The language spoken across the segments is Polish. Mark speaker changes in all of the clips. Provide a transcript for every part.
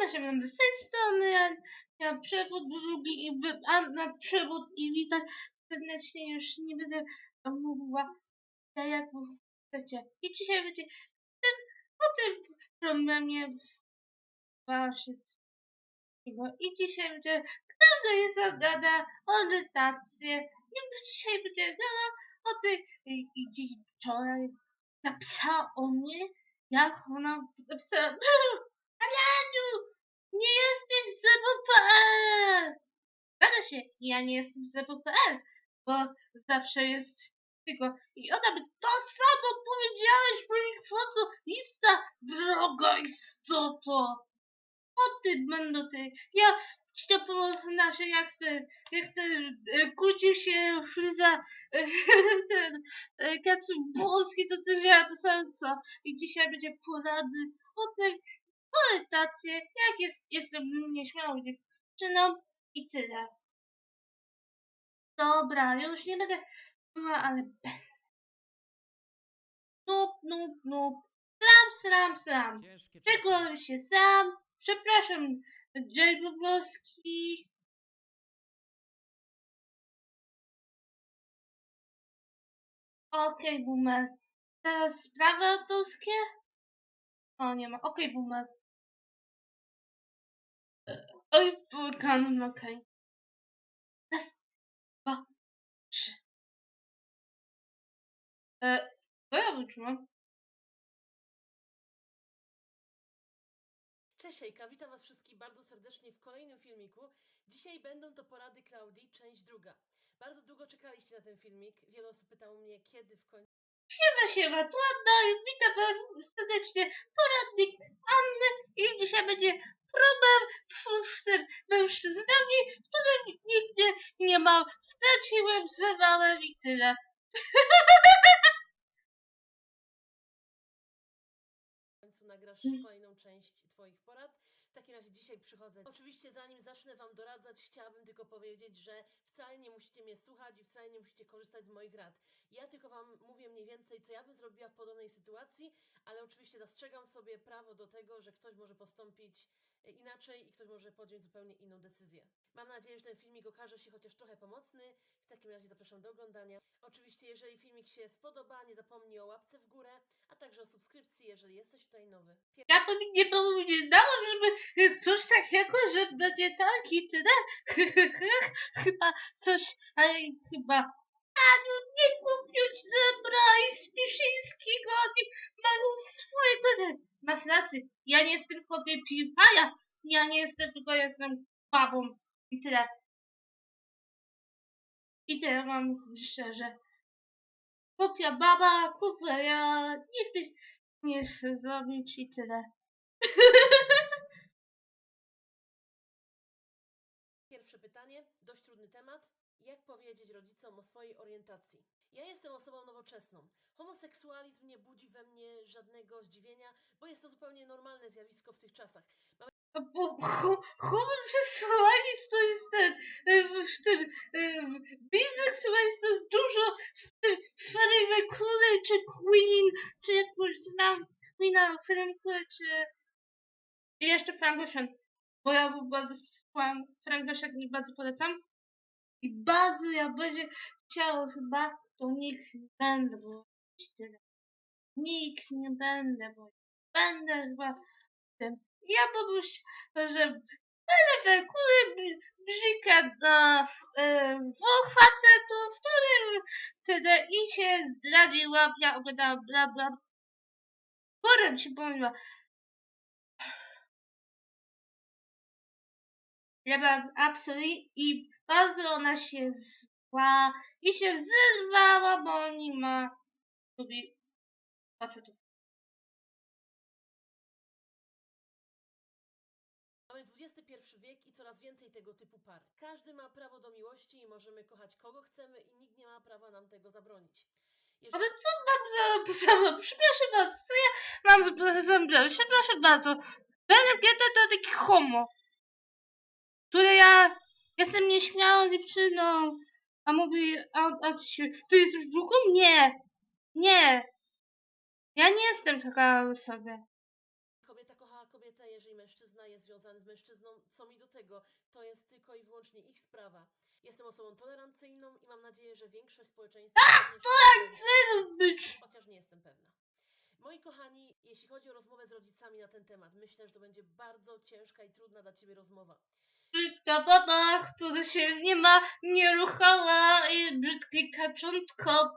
Speaker 1: ma się będę z tej strony, ja, ja przewód drugi, i na przewód i witam serdecznie, już nie będę mówiła, ja jak chcecie. I dzisiaj będzie ten, o tym problemie właśnie i dzisiaj będzie każdy jest gada o edytację i dzisiaj będzie gada o tej i, i dziś wczoraj napisała o mnie jak ona napisała Aniu, nie jesteś z ZWPL Zgadza się, ja nie jestem z ZWPL bo zawsze jest tylko i ona by to samo powiedziałeś moich fosu lista droga istoto o ty będą ty ja ci to że jak ten jak ten e, kłócił się Fryza e, ten e, Polski to też ja to samo co? I dzisiaj będzie porady o tej orientację jak jest jestem nieśmiałą dziewczyną i tyle Dobra, ja już nie będę mówiła, ale będę. Nup, nup, nup. Sram, sram, sram. Tego się sam. Przepraszam, Jay Bobrowski. Okej, boomer. Teraz sprawy autorskie? O, nie ma. Okej, boomer. Oj, kanon, okej. Raz, dwa, trzy. E, co ja wytrzymam?
Speaker 2: Cześć Hejka, witam was wszystkich bardzo serdecznie w kolejnym filmiku. Dzisiaj będą to porady Klaudii, część druga. Bardzo długo czekaliście na ten filmik. Wiele osób pytało mnie, kiedy w końcu
Speaker 1: Siema, siema, i witam serdecznie. Poradnik Anny i dzisiaj będzie problem w tym mężczyznami, którym nigdy nie mam. Straciłem, zerwałem i tyle.
Speaker 2: w końcu nagrasz
Speaker 1: Mm.
Speaker 2: kolejną część twoich porad. W takim razie dzisiaj przychodzę. Oczywiście zanim zacznę wam doradzać, chciałabym tylko powiedzieć, że wcale nie musicie mnie słuchać i wcale nie musicie korzystać z moich rad. Ja tylko wam mówię mniej więcej, co ja bym zrobiła w podobnej sytuacji, ale oczywiście zastrzegam sobie prawo do tego, że ktoś może postąpić e, inaczej i ktoś może podjąć zupełnie inną decyzję. Mam nadzieję, że ten filmik okaże się chociaż trochę pomocny. W takim razie zapraszam do oglądania. Oczywiście, jeżeli filmik się spodoba, nie zapomnij o łapce w górę, a także o subskrypcji, jeżeli jesteś tutaj nowy.
Speaker 1: Ja bym nie powiedziałam, żeby coś takiego, że będzie tak i tyle. chyba coś, ale chyba. Aniu, nie kupić zebra i Spiszyńskiego, oni mają swoje tyle. Masz rację, ja nie jestem kopie piłkaja, ja nie jestem, tylko jestem babą i tyle. I tyle mam szczerze. Kupia baba, kupia ja, nigdy nie zrobić i tyle.
Speaker 2: Pierwsze pytanie, dość trudny temat. Jak powiedzieć rodzicom o swojej orientacji? Ja jestem osobą nowoczesną. Homoseksualizm nie budzi we mnie żadnego zdziwienia, bo jest to zupełnie normalne zjawisko w tych czasach.
Speaker 1: Bo hu- homoseksualizm to jest ten, y, w, tym, w- biseksualizm to jest dużo w tym Freddie Mercury, czy Queen, czy jakąś znam Queena, Freddie Mercury, czy i jeszcze Frank Ocean, bo ja bardzo słucham Frank Ocean i bardzo polecam. I bardzo ja będzie chciał chyba, to nikt nie będę, bo tyle. Nikt nie będę, bo będę chyba. Ja po prostu, że będę kury brzydka na e, dwóch facetów, którym tyle i się zdradziła, ja oglądałam bla bla. Potem się pomyliła. Ja byłam absolutnie i bardzo ona się zła i się zerwała, bo nie ma lubi facetów.
Speaker 2: Mamy XXI wiek i coraz więcej tego typu par. Każdy ma prawo do miłości i możemy kochać kogo chcemy i nikt nie ma prawa nam tego zabronić. Jeżeli...
Speaker 1: Ale co mam za, za przepraszam bardzo, co ja mam za za- przepraszam bardzo. LGBT to taki homo, który ja jestem nieśmiałą dziewczyną, a mówi, a, a ty jesteś drugą? Nie, nie. Ja nie jestem taka osoba.
Speaker 2: Kobieta kocha kobietę, jeżeli mężczyzna jest związany z mężczyzną, co mi do tego? To jest tylko i wyłącznie ich sprawa. Jestem osobą tolerancyjną i mam nadzieję, że większość społeczeństwa... również
Speaker 1: Chcę być.
Speaker 2: chociaż nie jestem pewna. Moi kochani, jeśli chodzi o rozmowę z rodzicami na ten temat, myślę, że to będzie bardzo ciężka i trudna dla Ciebie rozmowa.
Speaker 1: Brzydka baba, która się nie ma, nie ruchała i brzydki kaczątko.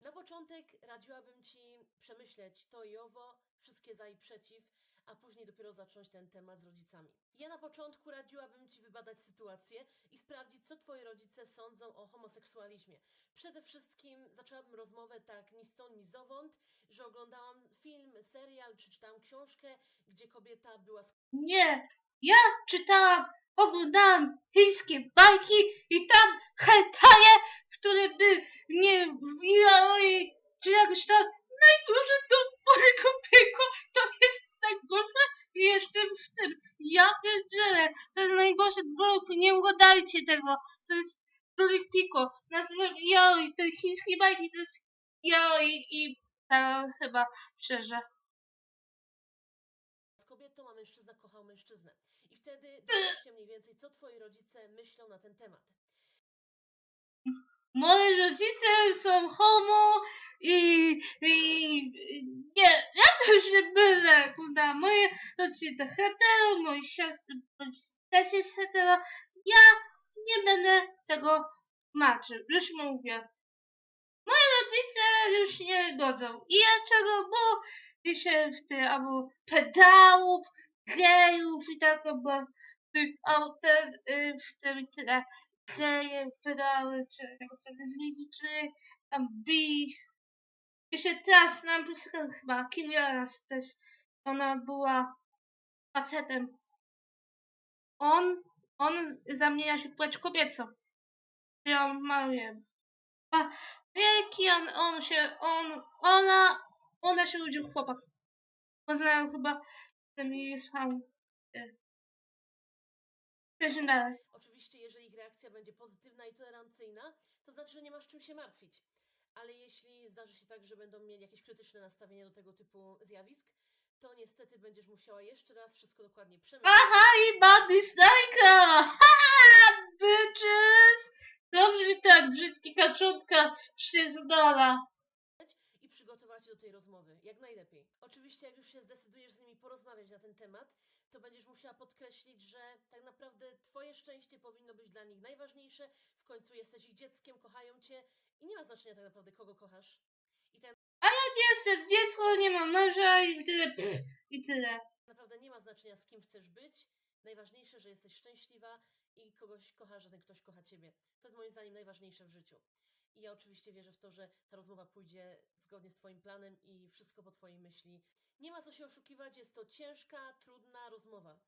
Speaker 2: Na początek radziłabym Ci przemyśleć to i owo, wszystkie za i przeciw, a później dopiero zacząć ten temat z rodzicami. Ja na początku radziłabym Ci wybadać sytuację i sprawdzić, co Twoi rodzice sądzą o homoseksualizmie. Przede wszystkim zaczęłabym rozmowę tak ni stąd, ni zowąd, że oglądałam film, serial czy czytałam książkę, gdzie kobieta była
Speaker 1: Nie, ja czytałam, oglądałam chińskie bajki i tam hetaje, które by nie wbijały czy jakoś tam najgorsze do mojego pieku, to jest najgorsze i jeszcze w tym, ja pierdzielę, to jest najgorsze, bo nie ugadajcie tego, to jest królik piko, nazywam Yaoi, te chińskie bajki to jest Yaoi i to chyba szczerze.
Speaker 2: z kobietą, a mężczyzna kochał mężczyznę. Wtedy dowiesz się mniej więcej, co twoi rodzice myślą na ten temat.
Speaker 1: Moi rodzice są homo i, i nie, ja też nie będę, kurda, moje rodzice to hetero, moi siostry też jest hetero, ja nie będę tego tłumaczył, już mówię. Moi rodzice już nie godzą. I dlaczego? Bo się w te, albo pedałów, gejów i tak, albo ten, y, w tym tyle geje, pedały, czy sobie zmienić, czy tam bi. Jeszcze teraz na przykład chyba Kim Jaras też, ona była facetem. On, on zamienia się w płeć kobiecą. On maluje. A, on, on się, on, ona, ona się urodził chłopak. Poznałem chyba słuchał. Przejdźmy dalej.
Speaker 2: Oczywiście, jeżeli ich reakcja będzie pozytywna i tolerancyjna, to znaczy, że nie masz czym się martwić. Ale jeśli zdarzy się tak, że będą mieli jakieś krytyczne nastawienie do tego typu zjawisk, to niestety będziesz musiała jeszcze raz wszystko dokładnie przemyśleć.
Speaker 1: Aha, i dislike'a! Ha, bitches! Dobrze, tak, brzydki kaczątka przyznala.
Speaker 2: i do tej rozmowy, jak najlepiej. Oczywiście, jak już się zdecydujesz z nimi porozmawiać na ten temat, to będziesz musiała podkreślić, że tak naprawdę Twoje szczęście powinno być dla nich najważniejsze. W końcu jesteś ich dzieckiem, kochają Cię i nie ma znaczenia tak naprawdę, kogo kochasz. I tak
Speaker 1: Nie jestem dziecko, nie mam męża i tyle. pff, I tyle.
Speaker 2: naprawdę nie ma znaczenia, z kim chcesz być. Najważniejsze, że jesteś szczęśliwa i kogoś kochasz, że ten ktoś kocha Ciebie. To jest moim zdaniem najważniejsze w życiu. I ja oczywiście wierzę w to, że ta rozmowa pójdzie zgodnie z Twoim planem i wszystko po Twojej myśli. Nie ma co się oszukiwać, jest to ciężka, trudna rozmowa.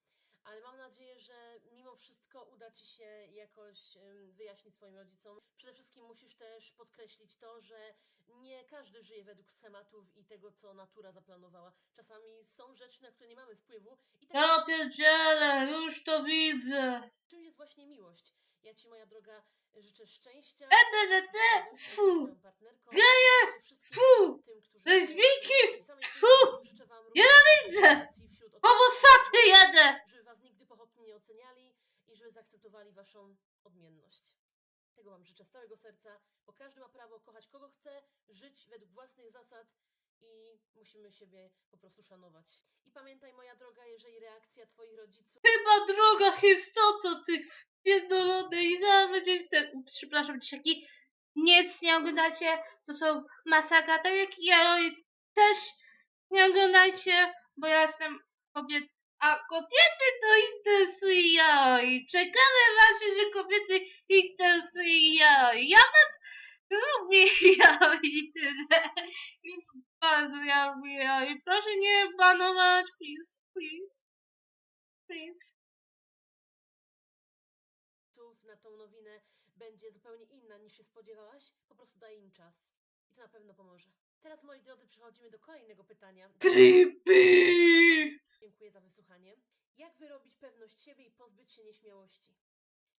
Speaker 2: Ale mam nadzieję, że mimo wszystko uda Ci się jakoś wyjaśnić swoim rodzicom. Przede wszystkim musisz też podkreślić to, że nie każdy żyje według schematów i tego, co natura zaplanowała. Czasami są rzeczy, na które nie mamy wpływu i tak
Speaker 1: Ja pierdzielę, już to widzę.
Speaker 2: czymś jest właśnie miłość. Ja Ci, moja droga, życzę szczęścia. Z
Speaker 1: fu, geje, fu, lesbijki, fu, nienawidzę, sapy jedę.
Speaker 2: żeby Was nigdy pochopnie nie oceniali i żeby zaakceptowali Waszą odmienność. Tego Wam życzę z całego serca, bo każdy ma prawo kochać kogo chce, żyć według własnych zasad i musimy siebie po prostu szanować. I pamiętaj, moja droga, jeżeli reakcja Twoich rodziców
Speaker 1: Chyba droga istota, ty pierdolony. I zaraz będzie ten, przepraszam, dzieciaki, nic nie oglądacie, to są masakra, tak jak ja też nie oglądajcie, bo ja jestem kobiet, a kobiety to interesuje ja. I czekamy właśnie, że kobiety interesuje ja. I ja was lubię ja i tyle. I bardzo ja lubię ja. I proszę nie banować, please, please, please.
Speaker 2: na tą nowinę będzie zupełnie inna niż się spodziewałaś, po prostu daj im czas. I to na pewno pomoże. Teraz, moi drodzy, przechodzimy do kolejnego pytania.
Speaker 1: Creepy!
Speaker 2: Dziękuję za wysłuchanie. Jak wyrobić pewność siebie i pozbyć się nieśmiałości?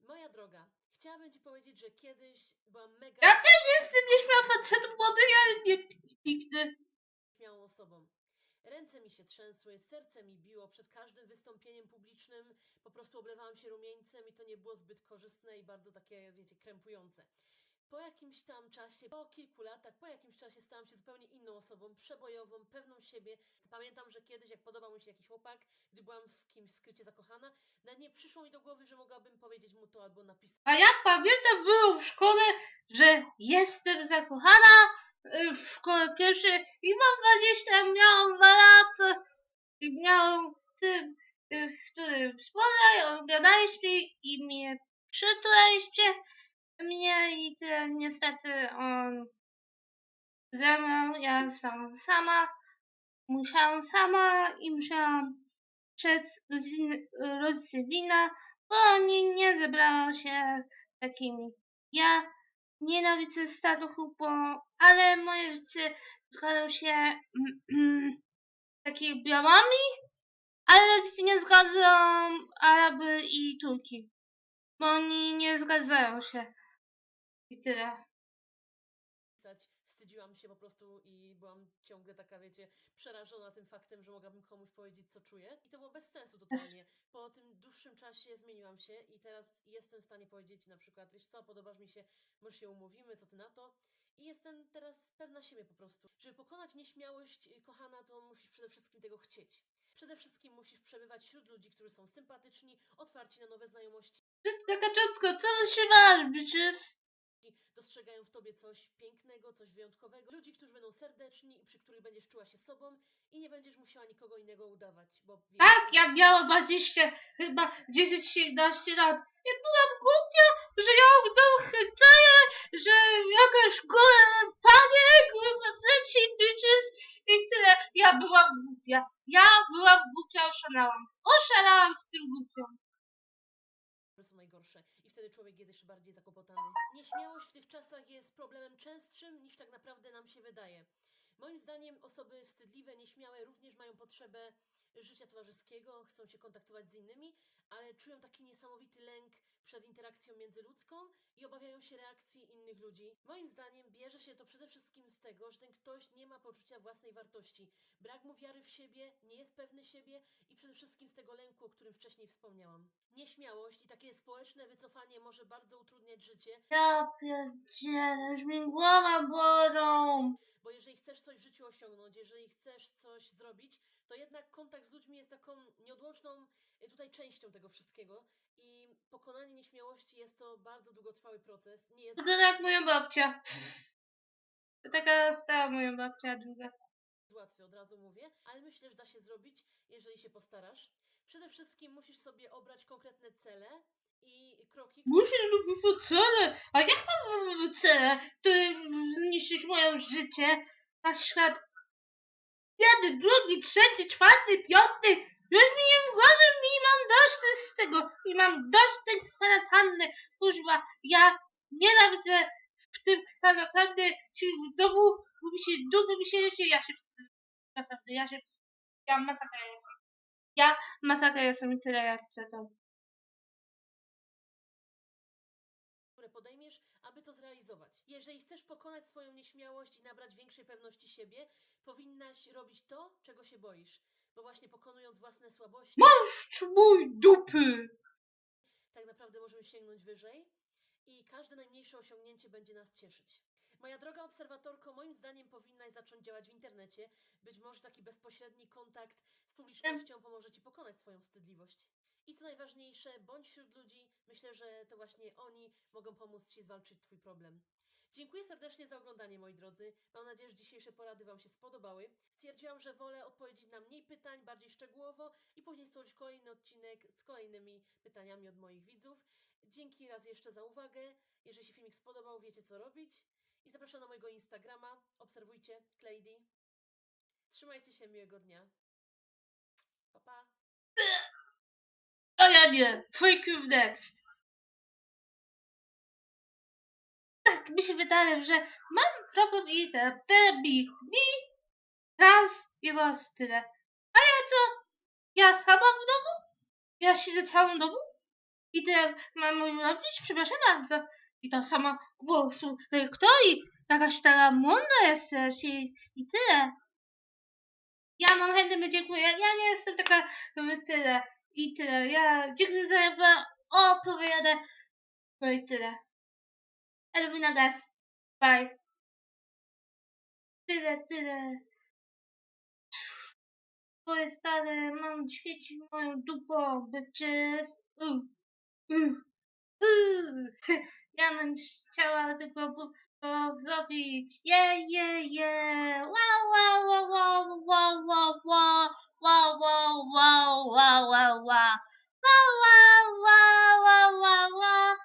Speaker 2: Moja droga, chciałabym Ci powiedzieć, że kiedyś byłam mega
Speaker 1: Ja też jestem nieśmiała facet młody, ale nie piknę.
Speaker 2: śmiałą osobą. Ręce mi się trzęsły, serce mi biło przed każdym wystąpieniem publicznym, po prostu oblewałam się rumieńcem i to nie było zbyt korzystne i bardzo takie, wiecie, krępujące. Po jakimś tam czasie, po kilku latach, po jakimś czasie stałam się zupełnie inną osobą, przebojową, pewną siebie. Pamiętam, że kiedyś, jak podobał mi się jakiś chłopak, gdy byłam w kimś skrycie zakochana, nawet nie przyszło mi do głowy, że mogłabym powiedzieć mu to albo napisać.
Speaker 1: A ja pamiętam było w szkole, że jestem zakochana w szkole pierwszej i mam 20, miałam 2 lata i miałam tym, y, w którym spodaj, gadaliśmy i mnie przytulaliście mnie i tyle. Niestety on ze mną, ja sam sama, musiałam sama i musiałam przed rodzice wina, bo oni nie zebrało się takimi. Ja nienawidzę staruchów, bo, ale moje życie zgadzają się mm, mm, takimi białami, ale rodzice nie zgadzą Araby i Turki, bo oni nie zgadzają się. I tyle.
Speaker 2: Wstydziłam się po prostu i byłam ciągle taka, wiecie, przerażona tym faktem, że mogłabym komuś powiedzieć, co czuję. I to było bez sensu totalnie. Po tym dłuższym czasie zmieniłam się i teraz jestem w stanie powiedzieć na przykład, wiesz co, podobasz mi się, może się umówimy, co ty na to? I jestem teraz pewna siebie po prostu. Żeby pokonać nieśmiałość, y, kochana, to musisz przede wszystkim tego chcieć. Przede wszystkim musisz przebywać wśród ludzi, którzy są sympatyczni, otwarci na nowe znajomości,
Speaker 1: Taka ciotko, co się wasz, bitches?
Speaker 2: Dostrzegają w tobie coś pięknego, coś wyjątkowego. Ludzi, którzy będą serdeczni i przy których będziesz czuła się sobą i nie będziesz musiała nikogo innego udawać, bo
Speaker 1: Tak, ja miałam 20, chyba 10-17 lat. I byłam głupia, że ja oddam hejteję, że jakaś gołe panie, gołe faceci, bitches i tyle. Ja byłam głupia. Ja byłam głupia, oszalałam. Oszalałam z tym głupią.
Speaker 2: które są najgorsze i wtedy człowiek jest jeszcze bardziej zakłopotany. Nieśmiałość w tych czasach jest problemem częstszym niż tak naprawdę nam się wydaje. Moim zdaniem osoby wstydliwe, nieśmiałe również mają potrzebę życia towarzyskiego, chcą się kontaktować z innymi, ale czują taki niesamowity lęk przed interakcją międzyludzką i obawiają się reakcji innych ludzi. Moim zdaniem bierze się to przede wszystkim z tego, że ten ktoś nie ma poczucia własnej wartości. Brak mu wiary w siebie, nie jest pewny siebie i przede wszystkim z tego lęku, o którym wcześniej wspomniałam. Nieśmiałość i takie społeczne wycofanie może bardzo utrudniać życie,
Speaker 1: Ja pierdzielę, już mi głowa bolą.
Speaker 2: bo jeżeli chcesz coś w życiu osiągnąć, jeżeli chcesz coś zrobić, to jednak kontakt z ludźmi jest taką nieodłączną y, tutaj częścią tego wszystkiego i pokonanie nieśmiałości jest to bardzo długotrwały proces. Nie jest
Speaker 1: To jak moja babcia. To taka stała moja babcia druga.
Speaker 2: łatwy, od razu mówię, ale myślę, że da się zrobić, jeżeli się postarasz. Przede wszystkim musisz sobie obrać konkretne cele i kroki,
Speaker 1: Musisz w cele. A jak mam cele, które zniszczyć moje życie? Na świat. Jeden, drugi, trzeci, czwarty, piąty. Już mi nie włożę mi mam dość z tego. I mam dość tej kwarantanny. Kuźwa, ja nienawidzę w tym kwarantanny się w domu, bo mi się dupy mi się jeszcze ja się wstydzę. Naprawdę, ja się. Ja masakra jestem. Ja masakra jestem i tyle jak chcę to.
Speaker 2: które podejmiesz, aby to zrealizować. Jeżeli chcesz pokonać swoją nieśmiałość i nabrać większej pewności siebie, powinnaś robić to, czego się boisz. Bo właśnie pokonując własne słabości,
Speaker 1: Masz mój dupy!
Speaker 2: tak naprawdę możemy sięgnąć wyżej i każde najmniejsze osiągnięcie będzie nas cieszyć. Moja droga obserwatorko, moim zdaniem powinnaś zacząć działać w internecie. Być może taki bezpośredni kontakt z publicznością pomoże ci pokonać swoją wstydliwość. I co najważniejsze, bądź wśród ludzi. Myślę, że to właśnie oni mogą pomóc ci zwalczyć twój problem. Dziękuję serdecznie za oglądanie, moi drodzy. Mam nadzieję, że dzisiejsze porady Wam się spodobały. Stwierdziłam, że wolę odpowiedzieć na mniej pytań, bardziej szczegółowo i później stworzyć kolejny odcinek z kolejnymi pytaniami od moich widzów. Dzięki raz jeszcze za uwagę. Jeżeli się filmik spodobał, wiecie co robić. I zapraszam na mojego Instagrama. Obserwujcie, Clady. Trzymajcie się, miłego dnia. Pa, pa.
Speaker 1: O ja nie, fake you next. Tak, mi się wydaje, że mam problem i tyle mi, mi, raz i raz tyle. A ja co? Ja sama w domu? Ja siedzę całą domu? I tyle mam robić? Przepraszam bardzo. I to sama głosu kto i jakaś taka mądra jesteś i, i tyle. Ja mam chętnie dziękuję. Ja nie jestem taka tyle i tyle. Ja dziękuję za opowiadę. No i tyle. Elwina Gaz. Bye. Tyle, tyle. Twoje stare, mam świecić moją dupą, bitches. Uh, uh, uh. Ja bym chciała tylko to zrobić. Yeah, yeah, yeah. Wow, wow, wow, wow. Wow, wow, wow, wow, wow, wow. Wow, wow, wow, wow, wow, wow. Wow, wow,